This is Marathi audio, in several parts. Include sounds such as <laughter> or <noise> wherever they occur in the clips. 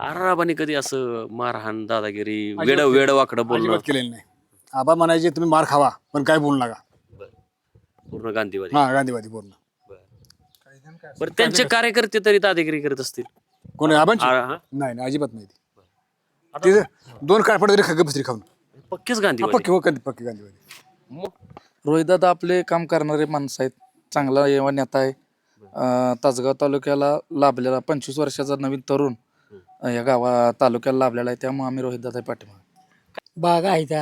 आराबाने कधी असं मारहाण दादागिरी वेड. वेड वाकडं बोलणं. अजिबात केलेलं नाही. आबा म्हणायचे तुम्ही मार खावा पण काय बोलू नका. पूर्ण गांधीवादी. हा गांधीवादी पूर्ण बरं. त्यांचे कार्यकर्ते तरी दादागिरी करत असतील. कोणी आबांची? आ- हा? नाही नाही अजिबात नाही ती. ते दोन काळपड तरी खग्ग बसरी खाऊन. पक्केच गांधीवादी. पक्की हो कधी पक्की गांधीवादी. मग? रोहितदादा आपले काम करणारे माणसं आहेत. चांगला युवा नेता आहे. अं, तासगाव तालुक्याला लाभलेला पंचवीस वर्षाचा नवीन तरुण. या गावा तालुक्याला लाभलेला आहे त्यामुळे आम्ही रोहितदादा पाठिंबा बागा आहेत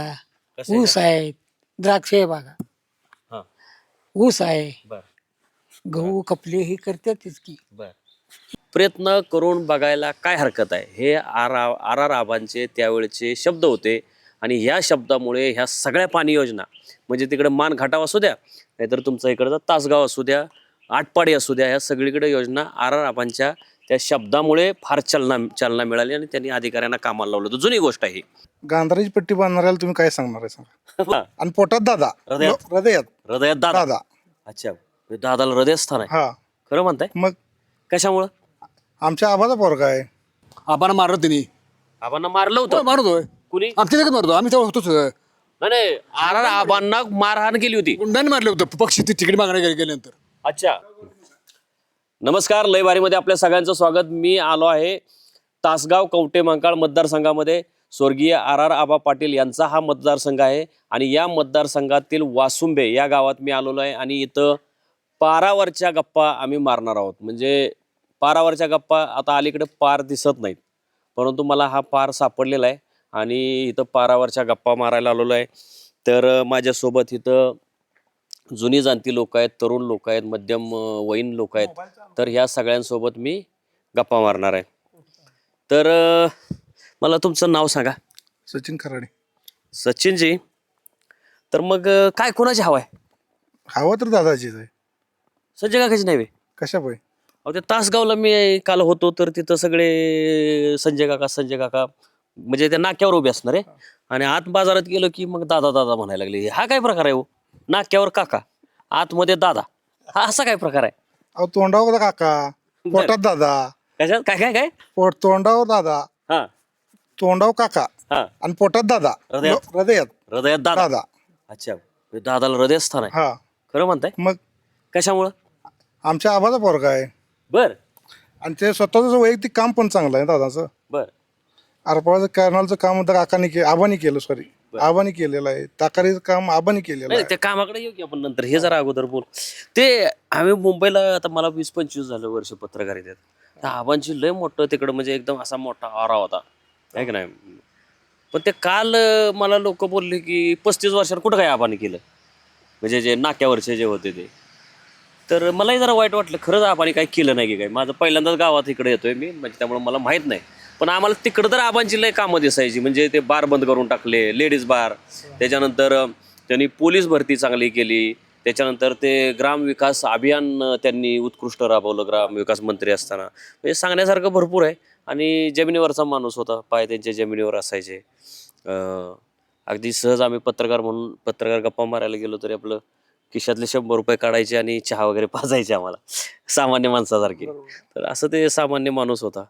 कसे ऊस आहेत द्राक्ष आहे बागा. हा. ऊस आहे. बर. गहू कपले हे करतातच की बर. प्रयत्न करून बघायला काय हरकत आहे? हे आर आर आर आबांचे त्यावेळचे शब्द होते आणि ह्या शब्दामुळे ह्या सगळ्या पाणी योजना म्हणजे तिकडे मान घाटाव असू द्या नाहीतर तुमचं इकडचा तासगाव असू द्या आटपाडी असू द्या ह्या सगळीकडे योजना आर आर आबांच्या त्या शब्दामुळे फार चालना चालना मिळाली आणि त्यांनी अधिकाऱ्यांना कामाला लावलं होतं. जुनी गोष्ट आहे ही. गांधाराची पट्टी बांधणाऱ्याला तुम्ही काय सांगणार आहे सांगा? आणि पोटात दादा. हृदयात. हृदयात. हृदयात दादा. दादा. अच्छा. म्हणजे दादाला हृदयस्थान आहे. हा. खरं म्हणताय? मग? कशामुळं? आमच्या आबाचा पोरगा आहे. आबांना मारलं त्यांनी आबांना मारलं होतं? मारतोय. कुणी? आमच्या देखत मारतो. आम्ही तेव्हा होतोच. नाही नाही. आर आबांना मारहाण केली होती. गुंडांनी मारलं होतं. पक्षी ते तिकीट मागण्या गेले- गेल्यानंतर. अच्छा. नमस्कार लयबारीमध्ये आपल्या सगळ्यांचं स्वागत. मी आलो आहे तासगाव कवटे मंकाळ मतदारसंघामध्ये. स्वर्गीय आर आर आबा पाटील यांचा हा मतदारसंघ आहे आणि या मतदारसंघातील वासुंबे या गावात मी आलेलो आहे आणि इथं पारावरच्या गप्पा आम्ही मारणार आहोत. म्हणजे पारावरच्या गप्पा आता अलीकडे पार दिसत नाहीत परंतु मला हा पार सापडलेला आहे आणि इथं पारावरच्या गप्पा मारायला आलेलो आहे. तर माझ्यासोबत इथं जुनी जाणती लोक आहेत तरुण लोक आहेत मध्यम वयीन लोक आहेत तर ह्या सगळ्यांसोबत मी गप्पा मारणार आहे. तर मला तुमचं नाव सांगा. सचिन खराडे. सचिनजी तर मग काय कोणाची हवा आहे? हवा तर दादाचीच आहे. संजय काकाची नाही बे. कशा पाय अहो ते तासगावला मी काल होतो तर तिथं सगळे संजय काका संजय काका म्हणजे त्या नाक्यावर उभे असणार. आहे आणि आत बाजारात गेलो की मग दादा दादा म्हणायला लागले. हा काय प्रकार आहे हो? नाक्यावर काका आतमध्ये दादा. हा असा काय प्रकार आहे? अहो तोंडावर काका. पोटात दादा. कशात? काय काय काय? पोट तोंडावर दादा. हा. तोंडावर काका. हा. आणि पोटात दादा. हृदयात. हृदयात. हृदयात दादा. दादा. अच्छा म्हणजे दादाला हृदयस्थान आहे. हा. खरं म्हणताय? मग? कशामुळं? आमच्या आबाचा पोरगा आहे. बर. आणि ते स्वतःच वैयक्तिक काम पण चांगलं आहे दादाचं. बर. आरपाळाचं कर्नलचं काम तर काकाने के आबानी केलं सॉरी आबानी केलेलं आहे. ताकारीचं काम आबानी केलेलं नाही आहे. त्या कामाकडे येऊ की आपण नंतर. हे जरा अगोदर बोल. ते आम्ही मुंबईला आता मला वीस पंचवीस झालं वर्ष पत्रकारितेत. त्या आबांची लय मोठं तिकडं म्हणजे एकदम असा मोठा आरा होता. आहे की नाही? पण ते काल अं, मला लोक बोलले की पस्तीस वर्षात कुठं काय आबाने केलं? म्हणजे जे नाक्यावरचे जे होते ते. तर मलाही जरा वाईट वाटलं. खरंच आबाने काही केलं नाही की काय? माझं पहिल्यांदाच गावात इकडे येतोय मी. म्हणजे त्यामुळे मला माहीत नाही. पण आम्हाला तिकडं तर आबांची लय कामं दिसायची. म्हणजे ते बार बंद करून टाकले लेडीज बार. त्याच्यानंतर त्यांनी पोलीस भरती चांगली केली. त्याच्यानंतर ते ग्रामविकास अभियान त्यांनी उत्कृष्ट राबवलं ग्रामविकास मंत्री असताना. म्हणजे सांगण्यासारखं भरपूर आहे. आणि जमिनीवरचा माणूस होता. पाय त्यांच्या जमिनीवर असायचे. अगदी सहज आम्ही पत्रकार म्हणून पत्रकार गप्पा मारायला गेलो तरी आपलं खिशातले शंभर रुपये काढायचे आणि चहा वगैरे पाजायचे आम्हाला. सामान्य माणसासारखे. तर असं ते सामान्य माणूस होता.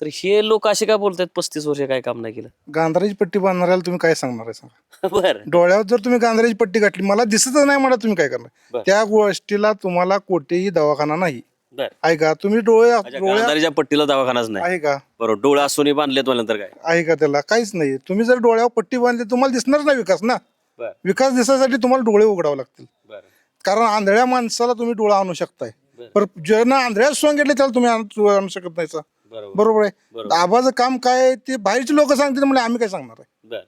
तर हे लोक असे काय बोलतात पस्तीस वर्ष काय काम नाही केलं? <laughs> गांधाराची पट्टी बांधणाऱ्याला तुम्ही काय सांगणार आहे सांगा? बर. डोळ्यावर जर तुम्ही गांधाराची पट्टी गाठली मला दिसतच नाही मला तुम्ही काय बर. करणार त्या गोष्टीला तुम्हाला कोठेही दवाखाना नाही. बर. ऐका तुम्ही डोळे डोळ्या गांधारीच्या पट्टीला दवाखानाच नाही. आहे का? बरोबर. डोळे असून बांधलेत नंतर काय? आहे का त्याला? काहीच नाही. तुम्ही जर डोळ्यावर पट्टी बांधली तुम्हाला दिसणार नाही विकास ना? बर. विकास दिसायसाठी तुम्हाला डोळे उघडावे लागतील. बर. कारण आंधळ्या माणसाला तुम्ही डोळा आणू शकताय. पण ज्यांना आंधळ्या सोंग घेतले त्याला तुम्ही आणू आणू शकत नाही sir. बरोबर. बरोबर आहे? बरोबर. आबाचं काम काय आहे? ते बाहेरचे लोक सांगतील म्हणजे आम्ही काय सांगणार आहे? बर.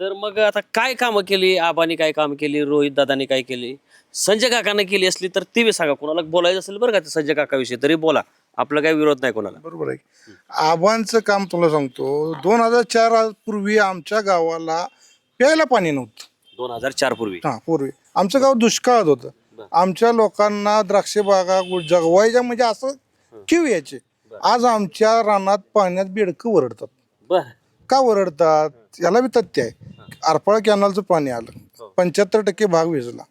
तर मग आता काय कामं केली? आबानी काय काम केली? रोहित दादानी काय केली? संजय काकाने केली असली तर ती बी सांगा. कोणाला बोलायचं असेल बरं का ते संजय काकाविषयी तरी बोला. आपला काही विरोध नाही कोणाला. बरोबर आहे. आबांचं काम तुला सांगतो. दोन हजार चार पूर्वी आमच्या गावाला प्यायला पाणी नव्हतं. दोन हजार चार पूर्वी. हा पूर्वी. आमचं गाव दुष्काळात होतं. बरं. आमच्या लोकांना द्राक्ष बागा गु- जगवायच्या म्हणजे असं किव यायचे. आज आमच्या रानात पाण्यात बेडकं वरडतात बर. का वरडतात याला बी तथ्य आहे. आरपाळ कॅनलचं पाणी आलं. पंच्याहत्तर टक्के भाग विजला.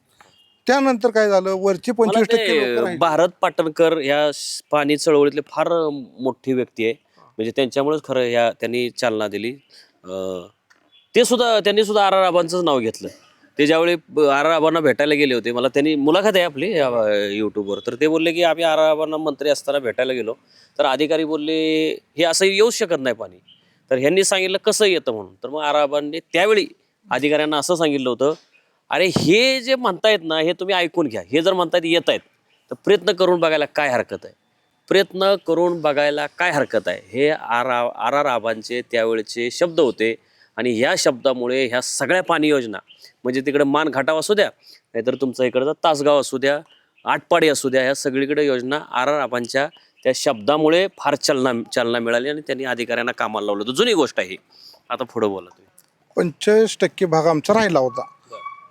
त्यानंतर काय झालं? वरची पंचवीस टक्के ते लोकं राहिली. भारत पाटणकर या स- पाणी चळवळीतले फार मोठी व्यक्ती आहे. म्हणजे त्यांच्यामुळेच खरं ह्या त्यांनी चालना दिली. अं, ते सुद्धा त्यांनी सुद्धा आर आर आबांचंच नाव घेतलं. ते ज्यावेळी आर आबांना भेटायला गेले होते मला त्यांनी मुलाखत आहे आपली यूट्यूबवर तर ते बोलले की आम्ही आर आबांना मंत्री असताना भेटायला गेलो. तर अधिकारी बोलले हे असं येऊच शकत नाही पाणी. तर ह्यांनी सांगितलं कसं येतं म्हणून? तर मग आर आबांनी त्यावेळी अधिकाऱ्यांना असं सांगितलं होतं अरे हे जे म्हणतायत ना हे तुम्ही ऐकून घ्या. हे जर म्हणतायत येत आहेत तर प्रयत्न करून बघायला काय हरकत आहे. प्रयत्न करून बघायला काय हरकत आहे? हे आर आर आर आबांचे त्यावेळेचे शब्द होते आणि ह्या शब्दामुळे ह्या सगळ्या पाणी योजना म्हणजे तिकडे मान घाटाव असू द्या नाहीतर तुमचं इकडचं तासगाव असू द्या आटपाडी असू द्या ह्या सगळीकडे योजना आर आर आबांच्या त्या शब्दामुळे फार चालना चालना मिळाली आणि त्यांनी अधिकाऱ्यांना कामाला लावलं होतं. जुनी गोष्ट आहे ही. आता पुढे बोला तुम्ही. पंचेचाळीस टक्के भाग आमचा राहिला होता.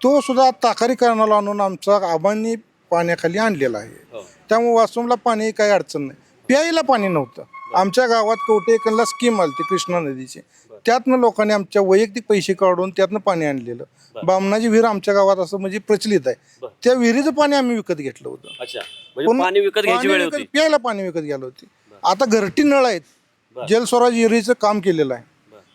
तो सुद्धा ताकारीकरणाला आणून आमचा आबांनी पाण्याखाली आणलेला आहे. त्यामुळे वासुमला पाणी काही अडचण नाही. प्यायला पाणी नव्हतं. आमच्या गावात कवटेकनला स्कीम आली कृष्णा नदीची. त्यातनं लोकांनी आमच्या वैयक्तिक पैसे काढून त्यातनं पाणी आणलेलं. बामणाची विहीर आमच्या गावात असं म्हणजे प्रचलित आहे. त्या विहिरीचं पाणी आम्ही विकत घेतलं होतं. अच्छा. म्हणजे पाणी विकत घ्यायची वेळ होती. प्यायला पाणी विकत घ्यायला होती. आता घरटी नळ आहेत. जलस्वराज विहिरीचं काम केलेलं आहे.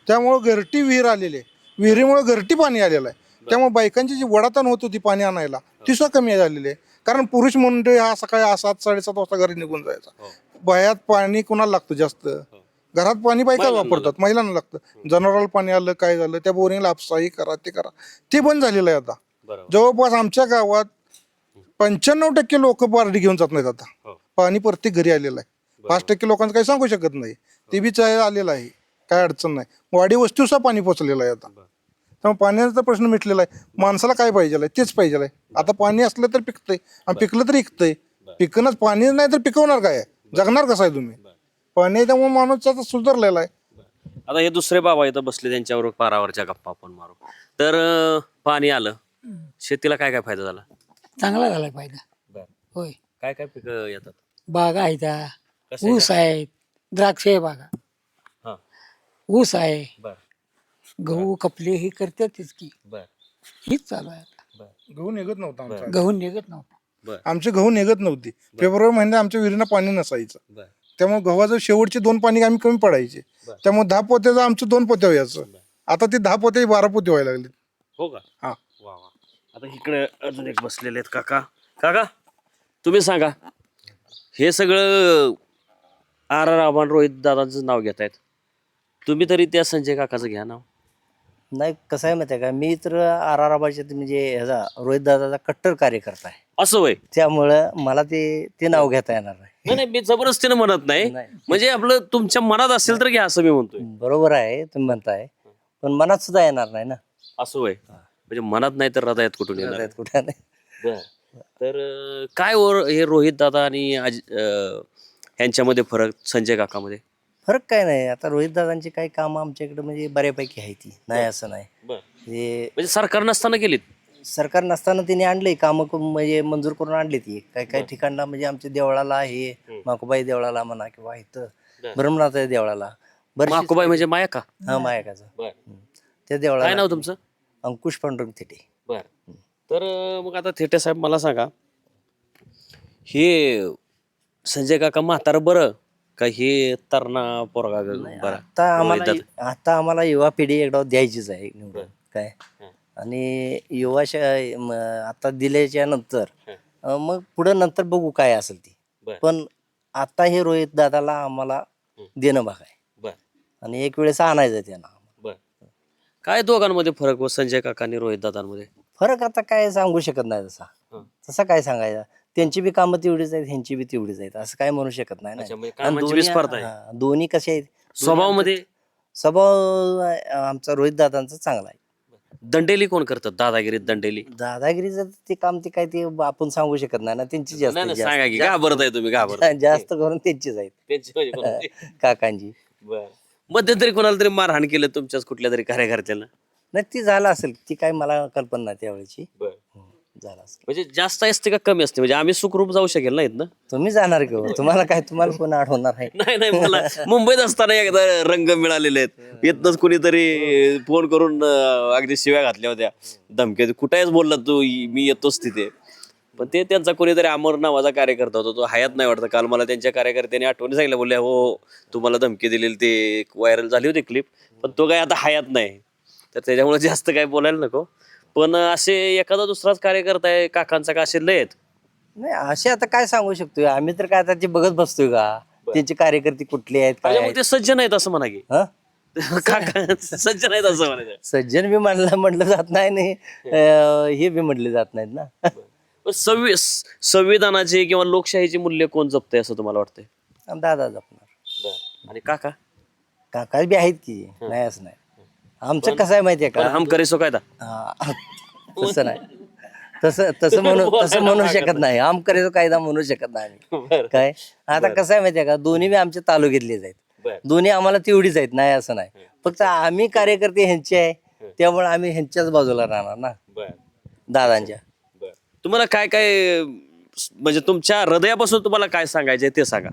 त्यामुळं घरटी विहीर आलेली आहे. विहिरीमुळे घरटी पाणी आलेलं आहे. त्यामुळे बायकांची जी वडाताण होत होती पाणी आणायला ती सुद्धा कमी झालेली आहे. कारण पुरुष मंडळी हा सकाळी सात साडेसात वाजता घरी निघून जायचा. बायात पाणी कुणाला लागतं जास्त? घरात पाणी बायका वापरतात महिलांना लागतं. जनावराला पाणी आलं काय झालं त्या बोरिंगला आपसाही करा ते करा. ते बंद झालेलं आहे आता. जवळपास आमच्या गावात पंच्याण्णव टक्के लोक पारडी घेऊन जात नाहीत आता. हो. पाणी प्रत्येक घरी आलेलं आहे. पाच टक्के लोकांचं काही सांगू शकत नाही. ते बी आलेलं आहे. काय अडचण नाही. वाडी वस्ती सुद्धा पाणी पोचलेलं आहे आता. त्यामुळे पाण्याचा प्रश्न मिटलेला आहे. माणसाला काय पाहिजे आहे? तेच पाहिजे आहे. आता पाणी असलं तर पिकतंय. आणि पिकलं तर इकतंय. पिकणंच पाणी नाही तर पिकवणार काय? जगणार कसं आहे तुम्ही? पाणी आहे त्यामुळे माणूस आता सुधारलेला आहे. आता हे दुसरे बाबा इथं बसले त्यांच्यावर पारावरच्या गप्पा आपण मारू. तर अं, पाणी आलं. शेतीला काय काय फायदा झाला? चांगला झाला फायदा. होय. काय काय पिकं येतात? बागा आहेत. कसे ऊस आहेत. द्राक्ष आहे बागा. हा. ऊस आहे. बर. गहू कपले हे करतातच की. बर. हीच चालू आहे आता. गहू निघत नव्हता आमचा. गहू निघत नव्हता. बर. आमचे गहू निघत नव्हती. फेब्रुवारी महिन्यात आमच्या विहिरीनं पाणी नसायचं. बर. त्यामुळे गव्हाचं शेवटचे दोन पाणी आम्ही कमी पडायचे. त्यामुळे दहा पोत्याचं आमचं दोन पोत्या व्हायचं. आता ते दहा पोते बारा पोते व्हायला लागले हो का? हा. वा वा. आता इकडे अजून एक बसलेले आहेत काका. काका तुम्ही सांगा. हे सगळं आर आर आव्हान रोहित दादांचं नाव घेत आहेत तुम्ही तरी त्या संजय काकाचं घ्या नाव. नाही कसं आहे माहिती आहे का? मी तर आर आर आबाच्या म्हणजे ह्याचा रोहित दादाचा कट्टर कार्यकर्ता आहे. असं वय त्यामुळं मला ते ते नाव घेता येणार नाही. नाही नाही मी जबरदस्तीने म्हणत नाही. नाही. म्हणजे आपलं तुमच्या मनात असेल तर घ्या असं मी म्हणतोय. बरोबर आहे तुम्ही म्हणताय. पण मनात सुद्धा येणार नाही ना. असं वय म्हणजे मनात नाही तर हृदयात कुठून येणार? कुठं नाही. बर. तर अं, काय हे रोहित दादा आणि अं, ह्यांच्यामध्ये फरक संजय काकामध्ये? फरक काय नाही. आता रोहित दादांची काही कामं आमच्याकडे म्हणजे बऱ्यापैकी आहे ती. नाही असं नाही. बर. हे म्हणजे सरकार नसताना केलीत? सरकार नसताना तिने आणले. कामं करून म्हणजे मंजूर करून आणली ती. काही काही ठिकाणला म्हणजे आमच्या देवळाला आहे. माकोबाई देवळाला म्हणा किंवा इथं ब्रह्मनाथ देवळाला. बरं माकुबाई म्हणजे माया का? हा मायकाचं बर. त्या काय देवळाला नाव तुमचं? अंकुश पांडुरंग थिटे. बर. तर अं, मग आता थेटे साहेब मला सांगा. हे संजय काका म्हातार बरं का हे तरणा पोरगा बरं. आता आम्हाला आता आम्हाला युवा पिढी एकदा द्यायचीच आहे निवडून काय. आणि युवा श- म, आता दिल्याच्या नंतर अं, मग पुढे नंतर बघू काय असेल ती. बर. पण आता हे रोहित दादाला आम्हाला देणं भाग आहे. बर. आणि एक वेळेस आणायचं त्यांना. बर. काय दोघांमध्ये फरक व संजय काका आणि रोहित दादांमध्ये? फरक आता काय सांगू शकत नाही तसा. तसा काय सांगायचा? त्यांची बी कामं तेवढीच आहेत ह्यांची बी तेवढीच आहेत. असं काय म्हणू शकत नाही अच्छा, ना म्हणजे आणि कामांची दोन्ही- स्पर्धा आहे. हा, दोन्ही कसे आहेत? स्वभावामध्ये? स्वभाव अं, आमचा रोहित दादांचा चांगला आहे. दंडेली कोण करतात? दादागिरीत दंडेली? दादागिरीचं ते काम ते काय ते आपण सांगू शकत नाही ना त्यांची जास्त नाही नाही, जास्त- सांगा की घाबरत आहे तुम्ही घाबरत जास्त करून त्यांचीच आहेत. म्हणजे? <laughs> काकांची. बर. मध्यंतरी कोणाला तरी मारहाण केलं तुमच्याच कुठल्या तरी कार्यकर्त्याला? नाही ती झालं असेल ती काय मला कल्पना नाही त्यावेळेची. बर. हं, झालं म्हणजे जास्त असते का कमी असते? म्हणजे आम्ही सुखरूप जाऊ शकेल नाहीत ना तुम्ही जाणार की हो? तुम्हाला काय तुम्हाला कोण आठवणार आहे? नाही नाही मला मुंबईत असताना एकदा रंग मिळालेले आहेत. येतनच कुणीतरी फोन करून अं, अगदी शिव्या घातल्या होत्या. धमक्या कुठेच बोलला तू इ- मी येतोच तिथे. पण ते त्यांचा कोणीतरी अमर नावाचा कार्यकर्ता होता. तो हयात नाही वाटतं. काल मला त्यांच्या कार्यकर्त्यांनी आठवणी सांगितलं बोलले हो तुम्हाला धमकी दिलेली ते व्हायरल झाली होती क्लिप पण तो काय आता हयात नाही. तर त्याच्यामुळे जास्त काय बोलायला नको. पण असे एखादा दुसराच कार्यकर्ता आहे काकांचा का असे लय आहेत? नाही असे आता काय सांगू शकतोय? आम्ही तर काय आता ते बघत बसतोय का? त्यांचे कार्यकर्ते कुठले आहेत काय आहेत? ते सज्जन आहेत असं म्हणा की. हं? <laughs> काका सज्जन आहेत असं म्हणायचं सज्जन बी म्हणलं म्हटलं जात नाही आणि अं, हे बी म्हटले जात नाहीत ना. पण संवि संविधानाचे किंवा लोकशाहीचे मूल्य कोण जपतंय असं तुम्हाला वाटतंय? दादा जपणार. आणि काका? काका बी आहेत की नाही असं नाही. आमचं कसं आहे माहितीये पण का हम करे सो कायदा. हा. तसं नाही. तसं तसं म्हणू तसं म्हणू शकत नाही. आम करायचो कायदा म्हणू शकत नाही आम्ही. काय? आता कसं आहे माहितीये का? दोन्ही बी आमच्या तालुक्यातलेच बरं. आहेत दोन्ही आम्हाला तेवढीच आहेत. नाही असं नाही. फक्त आम्ही कार्यकर्ते ह्यांचे आहे. त्यामुळे आम्ही ह्यांच्याच बाजूला राहणार ना. दादांच्या. तुम्हाला काय काय म्हणजे तुमच्या हृदयापासून तुम्हाला काय सांगायचंय ते सांगा.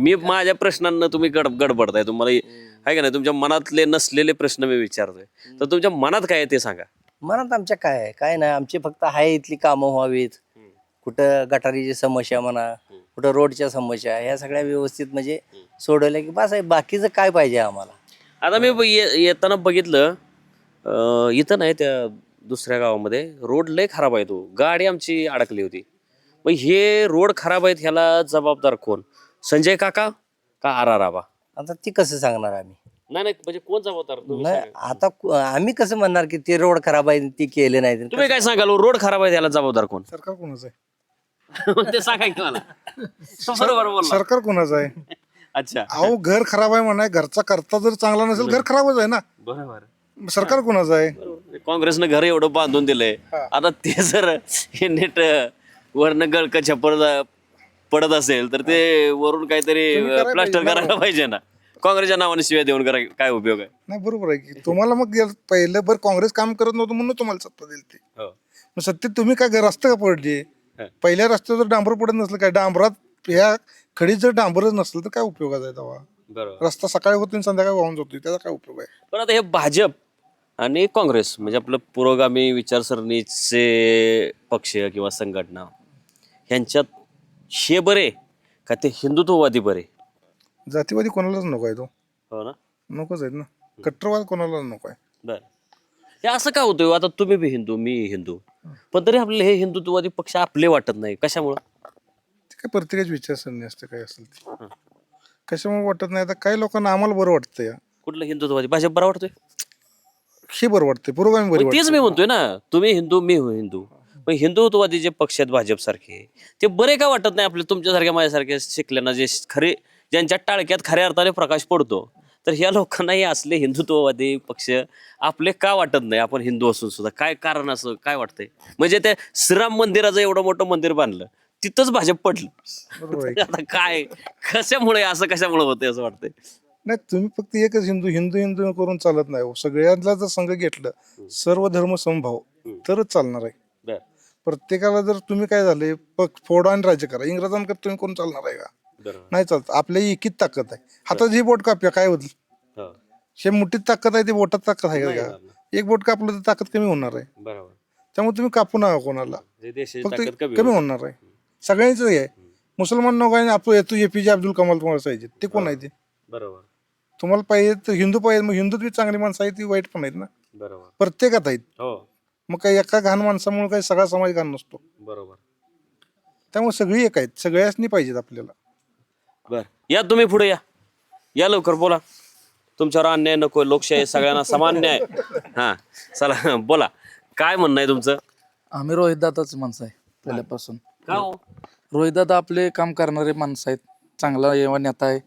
मी माझ्या प्रश्नांना तुम्ही गड गडबडताय. तुम्हाला आहे का नाही? तुमच्या मनातले नसलेले प्रश्न मी विचारतोय. तर तुमच्या मनात काय आहे ते सांगा. मनात आमच्या काय आहे? काय नाही. आमची फक्त आहे इथली कामं व्हावीत. कुठं गटारीची समस्या म्हणा कुठं रोडच्या समस्या ह्या सगळ्या व्यवस्थित म्हणजे सोडवल्या की बस आहे. बाकीचं काय पाहिजे आम्हाला? आता मी ये- येताना बघितलं अं, इथं नाही त्या दुसऱ्या गावामध्ये रोड लय खराब आहे तो. गाडी आमची अडकली होती. मग हे रोड खराब आहेत ह्याला जबाबदार कोण? संजय काका का आर आर आबा आता ती कसं सांगणार आम्ही? नाही नाही म्हणजे कोण जबाबदार तुम्ही नाही सांगा. आता कु- आम्ही कसं म्हणणार की ते रोड खराब आहे ती केले नाही. तुम्ही काय सांगाल रोड खराब आहे ह्याला जबाबदार कोण? सरकार कोणाचं आहे? ते सांगा की मला. बरोबर बोलला. सरकार कोणाचं आहे? अच्छा. अहो घर खराब आहे म्हणा घरचा करता जर चांगला नसेल घर खराबच आहे ना. बरोबर सरकार कोणाचं आहे? काँग्रेसनं घर एवढं बांधून दिलंय. आता ते जर हे नीट वरनं गळक छप्पर पडत असेल तर ते वरून काहीतरी प्लास्टर करायला पाहिजे ना. काँग्रेसच्या नावाने शिवाय देऊन करा काय उपयोग आहे? नाही बरोबर आहे की तुम्हाला मग पहिलं बरं काँग्रेस काम करत नव्हतं म्हणून तुम्हाला सत्ता दिली ती हो. मग सत्तेत तुम्ही काय रस्ते का पडले. पहिल्या रस्त्यावर जर डांबर पडत नसलं काय डांबरात ह्या खडीत जर डांबरच नसलं तर काय उपयोगाचा आहे तेव्हा? रस्ता सकाळी होतो संध्याकाळी वाहून जातो त्याचा काय उपयोग आहे? पण आता हे भाजप आणि काँग्रेस म्हणजे आपलं पुरोगामी विचारसरणीचे पक्ष किंवा संघटना ह्यांच्यात हे बरे का ते हिंदुत्ववादी बरे? जातीवादी कोणालाच नको आहे तो. हो ना? नकोच आहेत ना. कट्टरवाद कोणालाच नको आहे. बर. हे असं का होतं आता तुम्ही बी हिंदू मी हिंदू. पण तरी आपले हे हिंदुत्ववादी पक्ष आपले वाटत नाही. कशामुळं? ते काय प्रत्येकाची विचारसरणी असते काय असेल ती. कशामुळे वाटत नाही? आता काही लोकांना आम्हाला बरं वाटतं या कुठलं हिंदुत्ववादी? भाजप बरा वाटतोय? हे बरं वाटते पुरोगामी बरी मग तेच वाटते मी म्हणतोय ना. तुम्ही हिंदू मी हिंदू. पण हिंदुत्ववादी जे पक्ष आहेत भाजप सारखे ते बरे का वाटत नाही आपले तुमच्यासारख्या माझ्यासारख्या शिकल्यांना जे खरे ज्यांच्या टाळक्यात खऱ्या अर्थाने प्रकाश पडतो? तर ह्या लोकांना हे असले हिंदुत्ववादी पक्ष आपले का वाटत नाही? आपण हिंदू असून सुद्धा काय कारण असं काय वाटतंय? म्हणजे त्या श्रीराम मंदिराचं एवढं मोठं मंदिर बांधलं तिथंच भाजप. पडलं. <laughs> आता काय? कशामुळे असं कशामुळे होतंय असं वाटतंय? नाही तुम्ही फक्त एकच हिंदू हिंदू हिंदू करून चालत नाही हो. सगळ्यांना जर संघ घेतलं सर्व धर्म समभाव तरच चालणार आहे. प्रत्येकाला जर तुम्ही काय झाले पक्ष फोडा आणि राज्य करा. इंग्रजांकडे तुम्ही कोण चालणार आहे का? नाही चालत. आपल्या एकीत ताकद आहे. हातात ही बोट कापूया काय होईल? हो. हे मुठीत ताकद आहे ती बोटात ताकद आहे का? एक बोट कापलं तर ताकद कमी होणार आहे. त्यामुळे तुम्ही कापू नका कोणाला. फक्त कमी होणार आहे. सगळ्यांच आहे. मुसलमान लोक आहे आपलं येतो एपीजे अब्दुल कमाल तुम्हाला पाहिजे ते कोण आहे ते? बरोबर. तुम्हाला पाहिजे तर हिंदू पाहिजे. मग हिंदूत बी चांगली माणसं आहेत ती वाईट पण आहेत ना. बरोबर. प्रत्येकात आहेत. हो. मग काही एका घाण माणसामुळे काही सगळा समाज घाण नसतो. बरोबर. त्यामुळे सगळी एक आहेत सगळ्याच पाहिजेत आपल्याला. बर. या तुम्ही पुढे या. या लवकर बोला. तुमच्यावर अन्याय नको लोकशाही सगळ्यांना समान न्याय. हा चला बोला. काय म्हणणं आहे तुमचं? आम्ही रोहितदादाच माणसं आहे पहिल्यापासून. का हो? रोहितदादा आपले काम करणारे माणसं आहेत चांगला येवा नेता आहे.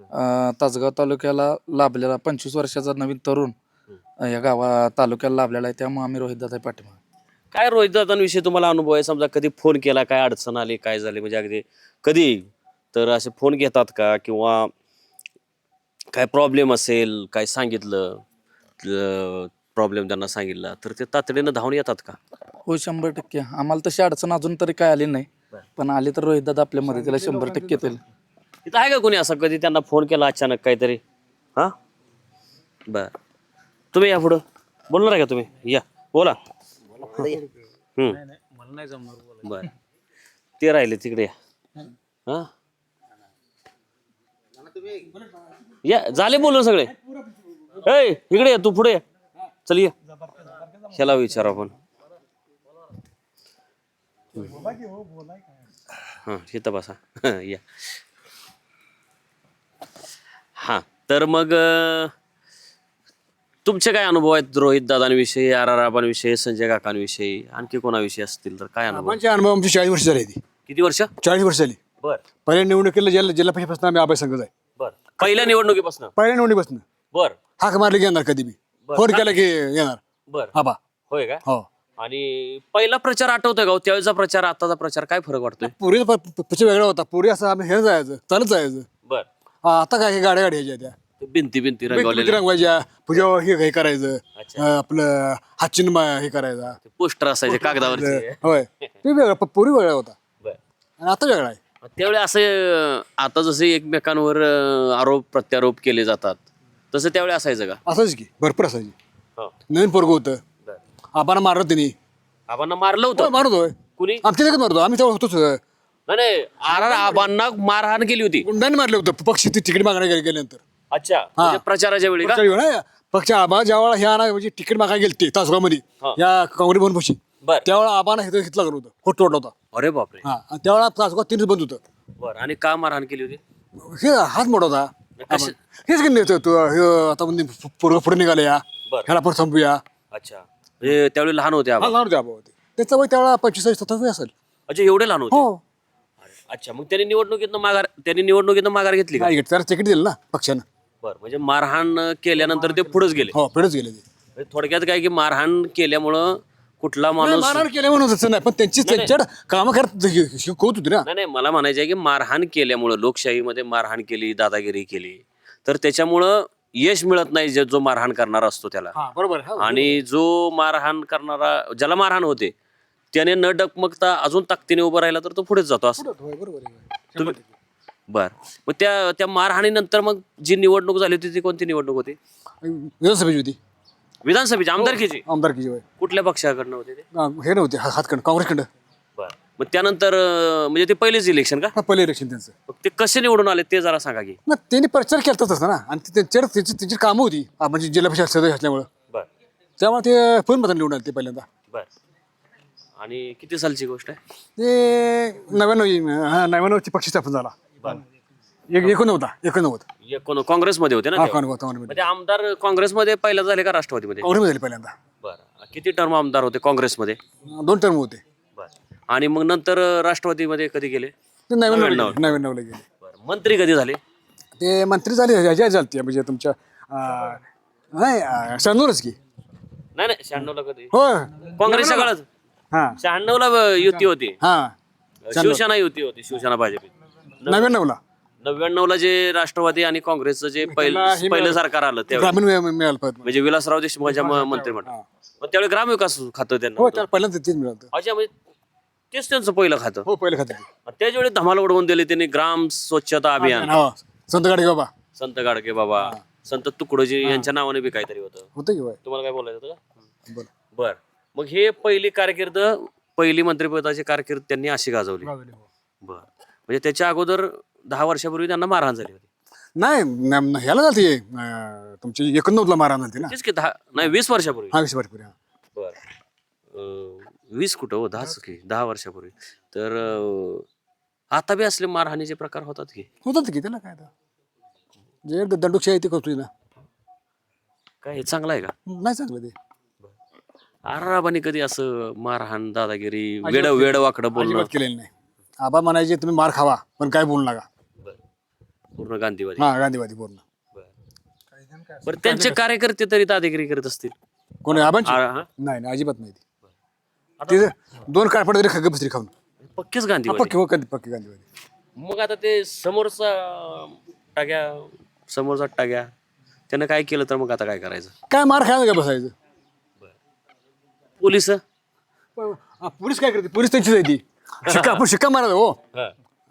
अं, तासगाव तालुक्याला लाभलेला पंचवीस वर्षाचा नवीन तरुण. या गावा तालुक्याला लाभलेला आहे. त्यामुळे आम्ही रोहितदादा पाठिंबा काय रोहित दादांविषयी तुम्हाला अनुभव आहे? समजा कधी फोन केला काय अडचण आली काय झाली? म्हणजे अगदी कधी? तर असे फोन घेतात का? किंवा काय प्रॉब्लेम असेल काय सांगितलं प्रॉब्लेम त्यांना सांगितला तर ते तातडीनं धावून येतात का? हो शंभर टक्के. आम्हाला तशी अडचण अजून तरी काय आली नाही. पण आली तर रोहितदादा आपल्या मदतीला शंभर टक्के येतील. इथं आहे का कोणी असं? कधी त्यांना फोन केला अचानक काहीतरी? हा? बर. तुम्ही या पुढं. बोलणार आहे का तुम्ही? या. बोला. हम्म. बर. ते राहिले तिकडे या. हा? या. झाले बोलून सगळे. ऐ इकडे या. तू पुढे या. चल ये. ह्याला विचार आपण हा इथं बसा. <laughs> या. हा तर मग अं, तुमचे काय अनुभव आहेत रोहित दादांविषयी आर आर आबांविषयी संजय काकांविषयी? आणखी कोणाविषयी असतील तर काय अनुभव? आबांचे अनुभव आमची चाळीस वर्ष झाली ती किती वर्ष? चाळीस वर्ष झाली. बर. पहिल्या निवडणुकीला जिल्हा जिल्हा परिषदेपासून आम्ही आबाई संघ आहे. बर. पहिल्या निवडणुकीपासून? पहिल्या निवडणुकीपासून. बर. हाक मारली की येणार कधी बी. फोन केला की येणार. बर. आबा. होय का? हो. आणि पहिला प्रचार आठवतोय का हो? त्यावेळेचा प्रचार आताचा प्रचार काय फरक वाटतोय? पुरी पक्ष वेगळा होता. पुरी असं आम्ही हे जायचं चालत जायचं. बर. आता काय हे गाड्या गाड्या ह्याच्या त्या. भिंती भिंती रंगवलेले. रंगवायच्या. पूजा हे हे करायचं. अच्छा. अं, आपलं हातचिन्ह हे करायचा. पोस्टर असायचे कागदावरचे. होय. ते वेगळा प- पुरी वेगळा होता. बर. आणि आता वेगळा आहे. त्यावेळी असे अं, आता जसे एकमेकांवर अं, आरोप प्रत्यारोप केले जातात तसं त्यावेळी असायचं का? असायची की. भरपूर असायची. हो. नवीन पोरग होतं. बर. आपण मारलं त्यांनी. आबांना मारलं होतं? मारतोय कुणी? आमच्या जगात मारतो आम्ही तेव्हा होतोच नाही नाही. आर आर आबांना मारहाण केली होती. गुंडाने मारले होतं. पक्ष ती तिकीट मागण्या गेले- गेल्यानंतर. अच्छा म्हणजे प्रचाराच्या वेळी का? पक्ष आबा ज्यावेळेला ह्या ना म्हणजे तिकीट मागायला गेलते तासगावमध्ये हा. या काँग्रेस भवन पशी बर. त्यावेळेला आबाना हे घेतला होतं खोट तोडला होता. अरे बापरे. हा. आणि त्यावेळेला तासगाव तीनच बंद होतं. बर आणि का मारहाण केली होती? हे हात मोठा होता. कशी- आपण- हेच घेऊन येतो तू हे आता म्हणजे पोरग पुढे निघाले या बर. ह्याला पण संपूया. अच्छा. म्हणजे त्यावेळी लहान होते हा लहान होते आबा होते. त्याचं वय त्यावेळेला पंचवीस सत्तावीस वय असेल. अच्छा एवढे लहान होते? हो. अच्छा मग त्यांनी निवडणुकीतनं माघार त्यांनी निवडणुकीतनं माघार घेतली का? नाही घेत त्याला तिकीट दिलं ना पक्षानं. बर म्हणजे मारहाण केल्यानंतर ते पुढेच गेले. हो पुढेच गेले ते. म्हणजे थोडक्यात काय की मारहाण केल्यामुळं कुठला माणूस मारहाण केल्या म्हणून तसं नाही पण त्यांची त्यांच्याकडे कामं करत शिकवत होती ना. नाही नाही मला म्हणायचं आहे की मारहाण केल्यामुळं लोकशाहीमध्ये मारहाण केली दादागिरी केली तर त्याच्यामुळं यश मिळत नाही जे- जो मारहाण करणारा असतो त्याला. हा बरोबर आहे. आणि जो मारहाण करणारा ज्याला मारहाण होते त्याने न डगमगता अजून ताकदीने उभं राहिला तर तो पुढेच जातो असं. बरोबर आहे. तुम्ही बर. मग त्या त्या मारहाणीनंतर मग जी निवडणूक झाली होती ती कोणती निवडणूक होती? विधानसभेची होती. विधानसभेची आमदारकीची? आमदारकीची वय कुठल्या पक्षाकडनं होते ते? हे नव्हते हा- हातखंड काँग्रेसखंड बर. मग त्यानंतर अं, म्हणजे ते पहिलेच इलेक्शन का? हा पहिले इलेक्शन त्यांचं. मग ते कसे निवडून आले ते जरा सांगा की. ना त्यांनी प्रचार केला तसं ना आणि ते- त्यांच्यावर त्याची त्यांची कामं होती हा, म्हणजे जिल्हा परिषद सदस्य असल्यामुळं. बर. त्यामुळे ते फोन मताने निवडून आले ते पहिल्यांदा. बर. आणि किती सालची गोष्ट आहे? ते नव्याण्णव हा नव्याण्णवची पक्ष स्थापन झाला. एक एकोणनव्वद एकोणनव्वद एकूण काँग्रेसमध्ये होते ना हा तेव्हा? काँग्रेस काँग्रेसमध्ये म्हणजे आमदार काँग्रेसमध्ये पहिला झाले का राष्ट्रवादीमध्ये? काँग्रेसमध्ये झाले पहिल्यांदा. बरं. किती टर्म आमदार होते काँग्रेसमध्ये? दोन टर्म होते. बर. आणि मग नंतर अं, राष्ट्रवादीमध्ये कधी गेले? ते नव्याण्णव. नव्याण्णव. नव्याण्णवला गेले. बरं. मंत्री कधी झाले? ते मंत्री झाले ह्याच्या झालते. म्हणजे तुमच्या अं, नाही शहाण्णवच की. नाही नाही शहाण्णवला कधी? हो. काँग्रेसच्या काळात हा. शहाण्णवला अं, युती होती. हा. शिवसेना युती होती शिवसेना भाजप नव्याण्णवला. नव्याण्णवला जे राष्ट्रवादी आणि काँग्रेसचं जे पहिलं पहिलं सरकार आलं त्यावेळी. ग्रामीण मिळ- मिळालं पाहिजे म्हणजे विलासराव देशमुखांच्या म- मंत्रिमंडळ. मग त्यावेळी ग्रामविकास खातं त्यांना हो. त्याला पहिल्यांदा तेच मिळालं अच्छा म्हणजे तेच त्यांचं पहिलं खातं. हो पहिलं खाते आणि त्याच वेळी धमाल उडवून दिली त्यांनी ग्राम स्वच्छता अभियान. हो संत गाडी बाबा संत गाडगे बाबा संत तुकडोजी यांच्या नावाने बी काहीतरी होतं. होतं की बाय तुम्हाला काय बोलायचं होतं का? बरं बर. मग हे पहिली कारकीर्द पहिली मंत्रिपदाची कारकीर्द त्यांनी अशी गाजवली. बर. म्हणजे त्याच्या अगोदर दहा वर्षापूर्वी त्यांना मारहाण झाली होती. नाही न- न- ह्याला झालती अं, तुमची एकोणनव्वदला मारा झालती ना? तेच की दहा नाही वीस वर्षापूर्वी. हा वीस वर्षपूर्वी हा. बर. अं, वीस कुठं हो? दहाच की दहा वर्षापूर्वी. तर अं, आता बी असले मारहाणीचे प्रकार होतात की? होतं की त्याला काय आता? जे द- दंडुकशाही ते करतोय ना. काय हे चांगलं आहे का? नाही चांगलं ते. आराबानी कधी असं मारहाण दादागिरी वेड वेड वाकडं बोलणं अजिबात केलेलं नाही. आबा म्हणायचे तुम्ही मार खावा पण काय बोलू नका. पूर्ण गांधीवादी. हा गांधीवादी पूर्ण. बरं. त्यांचे कार्यकर्ते तरी दादागिरी करत असतील. कोणी आबांची? आ- हा? नाही नाही अजिबात नाही ती. ते दोन काळपड तरी खग्ग बसरी खाऊन. पक्केच गांधीवादी. पक्की हो कधी पक्की गांधीवादी. मग आता ते समोरचा टाग्या समोरचा टाग्या त्यानं काय केलं तर मग आता काय करायचं? काय मार खायला का बसायचं? पोलीस? पोलीस काय करते? पोलीस त्यांचीच आहे ती. शिक्का आपण शिक्का मारायचा हो.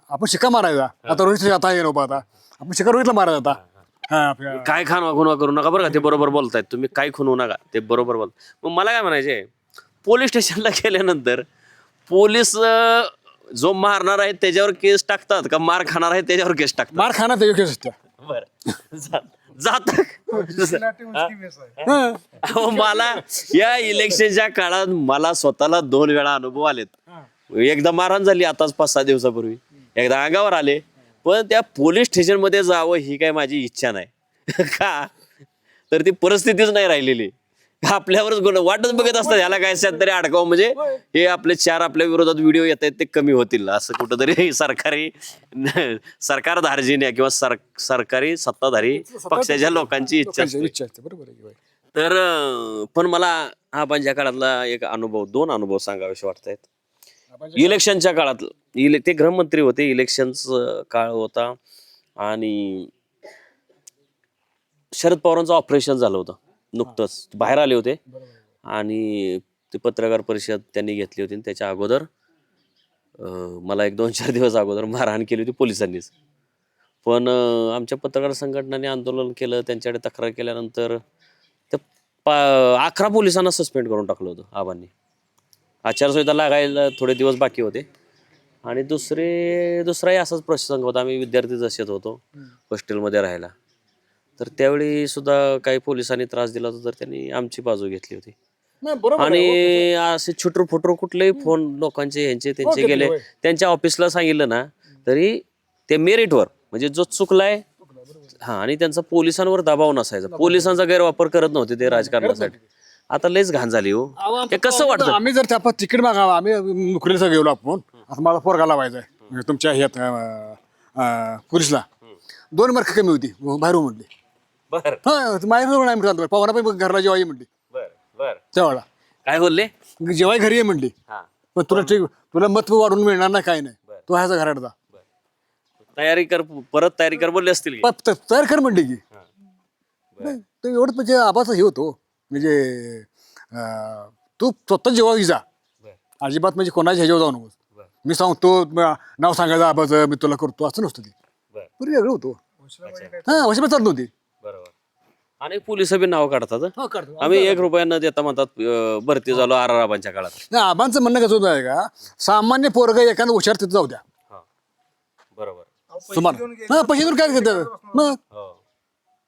आपण शिक्का मारायचा. आता रोहित आता ये नको आता. आपण शिक्का रोहितला मारायचा आता. हा आपल्या काय खानवा खुनवा करू नका बरं का ते बरोबर बोलतायत तुम्ही. काय खुनवू नका ते बरोबर बोल मग मला काय म्हणायचे पोलीस स्टेशनला गेल्यानंतर पोलीस अं, जो मारणार आहे त्याच्यावर केस टाकतात का मार खाणार आहे त्याच्यावर केस टाकतात? मार खाना ते योग्य असत्या. बर. जात हं. अहो मला या इलेक्शनच्या काळात मला स्वतःला दोन वेळा अनुभव आलेत. एकदा मारहाण झाली आताच पाच सहा दिवसापूर्वी. एकदा अंगावर आले. पण त्या पोलीस स्टेशनमध्ये जावं ही काय माझी इच्छा नाही. <laughs> का? तर ती परिस्थितीच नाही राहिलेली. आपल्यावरच गुन्हा वाटच बघत असतात याला काय तरी अडकाव. म्हणजे हे आपले चार आपल्या विरोधात व्हिडिओ येत आहेत ते कमी होतील. असं कुठंतरी <laughs> सरकारी सरकार धार्जिन्या किंवा सर सरकारी सत्ताधारी पक्षाच्या लोकांची इच्छा बरोबर. तर पण मला हा पंजा काळातला एक अनुभव दोन अनुभव सांगावेसे वाटतायत. इलेक्शनच्या काळात इले ते गृहमंत्री होते इलेक्शनच काळ होता आणि शरद पवारांचं ऑपरेशन झालं होतं नुकतंच. बाहेर आले होते. आणि ते पत्रकार परिषद त्यांनी घेतली होती आणि त्याच्या अगोदर अं, मला एक दोन चार दिवस अगोदर मारहाण केली होती पोलिसांनीच. पण अं, आमच्या पत्रकार संघटनाने आंदोलन केलं त्यांच्याकडे तक्रार केल्यानंतर ते पा अकरा पोलिसांना सस्पेंड करून टाकलं होतं आबांनी. आचारसंहिता लागायला थोडे दिवस बाकी होते. आणि दुसरे दुसराही असाच प्रसंग होता. आम्ही विद्यार्थी जसेच होतो हॉस्टेलमध्ये राहायला. तर त्यावेळी सुद्धा काही पोलिसांनी त्रास दिला होता तर त्यांनी आमची बाजू घेतली होती. नाही, बरोबर आहे. आणि असे छुटरू फुटरू कुठलेही फोन लोकांचे यांचे त्यांचे घेतले, गेले. त्यांच्या ऑफिसला सांगितलं ना तरी ते मेरिटवर म्हणजे जो चुकलाय हा आणि त्यांचा पोलिसांवर दबाव नसायचा. पोलिसांचा गैरवापर करत नव्हते ते राजकारणासाठी. आता लयच घाण झाली हो. कसं वाटतं? आम्ही जर त्या तिकीट मागावं आम्ही नोकरीला गेलो आपण. आता माझा पोरगा लावायचा आहे म्हणजे तुमच्या ह्यात पुलिसला दोन मार्क कमी होती. बाहेर म्हटली बर. हा माझ्या नाही म्हटलं पवाना पण घरला जेव्हा ये म्हटली बर बर. त्यावेळेला काय बोलले? जेव्हा घरी ये म्हटली पण तुला ठीक तुला मत वाढून मिळणार नाही काय नाही. तो ह्याचा घरात जा. तयारी कर परत तयारी कर बोलले असतील तयार कर म्हणली की. एवढंच म्हणजे आबाचं हे होतो. म्हणजे अं, तू स्वतः जेव्हा जा. अजिबात म्हणजे कोणाच्या ह्याच्यावर जाऊ नको मी सांगतो म- नाव सांगायचं आबाचं मी तुला करतो. असं नसतं ते. बरं. पूर्वी वेगळं होतं. हा वशिबा चालत नव्हती. बरोबर. आणि पोलीस बी नाव काढतात हं. हो, काढतो. आम्ही एक रुपया न देता म्हणतात अं, भरती झालो आर आबांच्या काळात. नाही आबांचं म्हणणं कसं होतं आहे का सामान्य पोरग एखादं हुशार तिथं जाऊ द्या. बरोबर. तुम्हाला. हा पैसे देऊन काय करतात मग?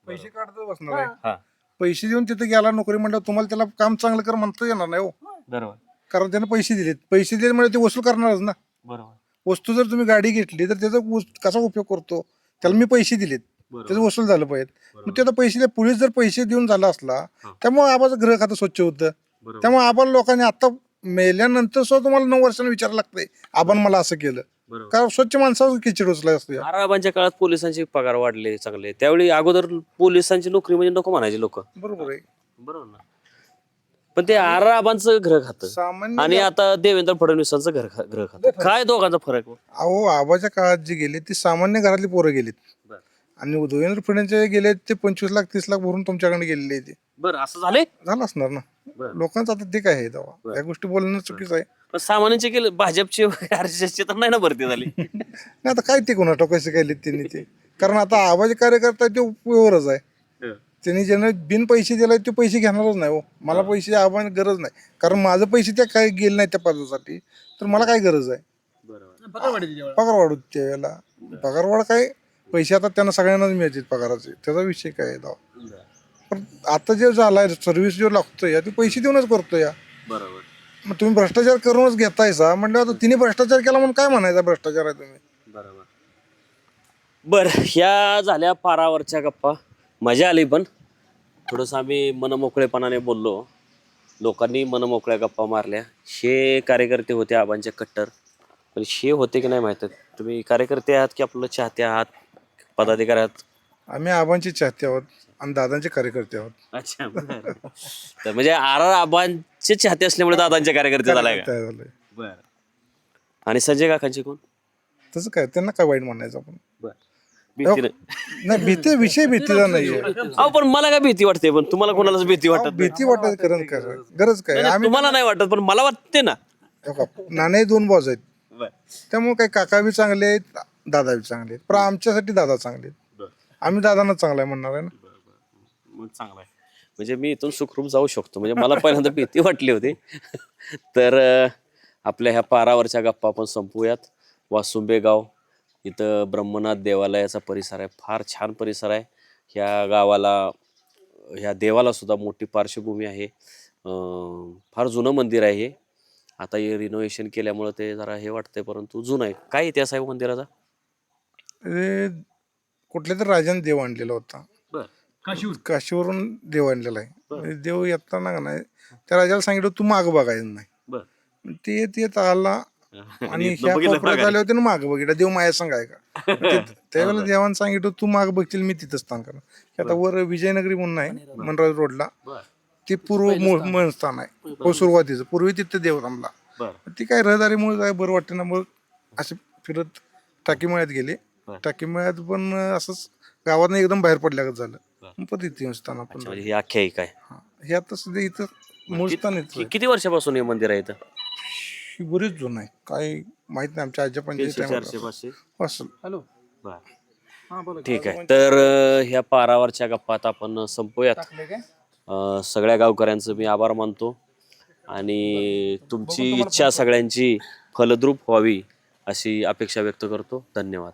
पैसे काढत बसणार आहे. पैसे देऊन तिथे गेला नोकरी म्हणल्यावर तुम्हाला त्याला काम चांगलं कर म्हणता येणार नाही हो. बरोबर. कारण त्याने पैसे दिलेत. पैसे दिले म्हणजे ते वसूल करणारच ना. बरोबर. वस्तू जर तुम्ही गाडी घेतली तर त्याचा उस- कसा उपयोग करतो? त्याला मी पैसे दिलेत. त्याचं वसूल झालं पाहिजे. मग त्याला पैसे दिले पोलीस जर पैसे देऊन झाला असला त्यामुळे आबाचं ग्रह खातं स्वच्छ होतं. त्यामुळे आबाला लोकांनी आता मेल्यानंतर सुद्धा तुम्हाला नऊ वर्षांनी विचारायला लागतंय. आबान मला असं केलं. कारण स्वच्छ माणसावर किचड उचलाय असतो. या. आर आबांच्या काळात पोलिसांचे पगार वाढले चांगले. त्यावेळी अगोदर पोलिसांची नोकरी म्हणजे नको म्हणायचे लोक. बरोबर आहे. बरोबर ना. पण ते आर आबांचं ग्रह खातं. सामान्य आणि आता देवेंद्र फडणवीसांचं घर खा- ग्रह खातं. काय दोघांचा फरक? अहो आबाच्या काळात जे गेले ते सामान्य घरातली पोरं गेलीत. आणि देवेंद्र फडणवीस गेले ते पंचवीस लाख तीस लाख भरून तुमच्याकडे गेलेले ते. बरं असं झालंय? झालं असणार ना. बरं. लोकांचं आता ते काय आहे तेव्हा? या गोष्टी बोलणं चुकीचं आहे. पण सामान्यांचे केले भाजपचे आरएसएसचे तर नाही ना भरती झाली. <laughs> नाही आता काय ते कोणा कसे काय त्यांनी ते? कारण आता आबाचे कार्यकर्ता ते उपयोगच आहे. त्यांनी ज्यानं बिन पैसे दिलाय ते पैसे घेणारच नाही हो. मला पैसे आबाने गरज नाही. कारण माझं पैसे त्या काय गेले नाही त्या पदासाठी. तर मला काय गरज आहे? पगार वाढू त्यावेळेला. पगार वाढ काय? पैसे आता त्यांना सगळ्यांनाच मिळतील पगाराचे. त्याचा विषय काय आहे तेव्हा. पण आता जे झालाय सर्व्हिस जो लागतोय ते पैसे देऊनच करतोय या. बरोबर. मग तुम्ही भ्रष्टाचार करूनच घेतायसा. म्हणजे आता तिने भ्रष्टाचार केला म्हणून काय म्हणायचा भ्रष्टाचार आहे तुम्ही? बरोबर. बर ह्या झाल्या पारावरच्या गप्पा. मजा आली पण. थोडंसं आम्ही मनमोकळेपणाने बोललो. लोकांनी मनमोकळ्या गप्पा मारल्या. हे कार्यकर्ते होते आबांचे कट्टर. पण हे होते की नाही माहीत तुम्ही कार्यकर्ते आहात की आपलं चाहते आहात? पदाधिकारी आहात आम्ही आबांचे चाहते आहोत आणि दादांचे कार्यकर्ते आहोत. अच्छा बरं. तर म्हणजे आर आर आबांचे चाहते असल्यामुळे दादांचे कार्यकर्ते झालाय का? तयार झालंय बर. आणि संजय काकांचे कोण? तसं काय त्यांना काय वाईट म्हणायचं आपण? भीती नाही. नाही भीती विषय भीतीचा नाहीये. अहो पण मला काय भीती वाटते पण तुम्हाला कोणालाच भीती वाटत नाही. भीती वाटत कारण काय? गरज काय? नाही, आम्ही तुम्हाला नाही वाटत पण मला वाटते ना. हे नाणे दोन बाजू आहेत. त्यामुळे काही काका बी चांगले आहेत दादा बी चांगले आहेत. पण आमच्यासाठी दादा चांगले आहेत. आम्ही दादांना चांगला आहे म्हणणार आहे ना. मग चांगला आहे म्हणजे मी इथून सुखरूप जाऊ शकतो. म्हणजे मला पहिल्यांदा भीती वाटली होती. तर अं, आपल्या ह्या पारावरच्या गप्पा आपण संपवूयात वासुंबे गाव इथं ब्रह्मनाथ देवालयाचा परिसर आहे. फार छान परिसर आहे. ह्या गावाला ह्या देवाला सुद्धा मोठी पार्श्वभूमी आहे. अं, फार जुनं मंदिर आहे हे. आता हे रिनोव्हेशन केल्यामुळं ते जरा हे वाटतंय परंतु जुनं आहे. काय इतिहास आहे मंदिराचा? ते कुठल्या तरी राजाने देव आणलेला होता. बरं. काशीवरून? देव आणलेला आहे. म्हणजे देव येताना का नाही त्या राजाला सांगितलं तू माग बघायचं नाही बरं. ते येत येत आला <laughs> आणि ह्या बघितलं कोपऱ्यात. आले होते ना माग बघितलं. देव माया संघ आहे का? <laughs> ते- त्यावेळेला देवानं सांगितलं तू माग बघतील मी तिथं स्थान करणार. आता वर विजयनगरी म्हणून आहे मनराज रोडला. बरं. ते पूर्व मूळ मूळ स्थान. आहे. हो सुरुवातीचं. पूर्वी तिथं देव थांबला. बरं. ती काय रहदारीमुळे काय बरं वाटतं ना मग असे फिरत टाकीमळ्यात गेले. टाकीमळ्यात पण असंच गावात एकदम बाहेर पडल्यागत झालं. इथे येऊन स्थान आपण अच्छा, म्हणजे ही आख्यायिका आहे. हा. हे आता सध्या इथं मूळ स्थान कि- किती वर्षापासून हे मंदिर आहे इथं? ही बरीच जुनं आहे. काय माहीत नाही आमच्या आजच्या तीनशे चारशे पंचायत पाचशे असेल हॅलो. बरं. हां बोला. ठीक आहे. तर अं, ह्या पारावरच्या गप्पात आपण संपूयात. अं, सगळ्या गावकऱ्यांचं मी आभार मानतो. आणि तुमची इच्छा सगळ्यांची फलद्रूप व्हावी अशी अपेक्षा व्यक्त करतो. धन्यवाद.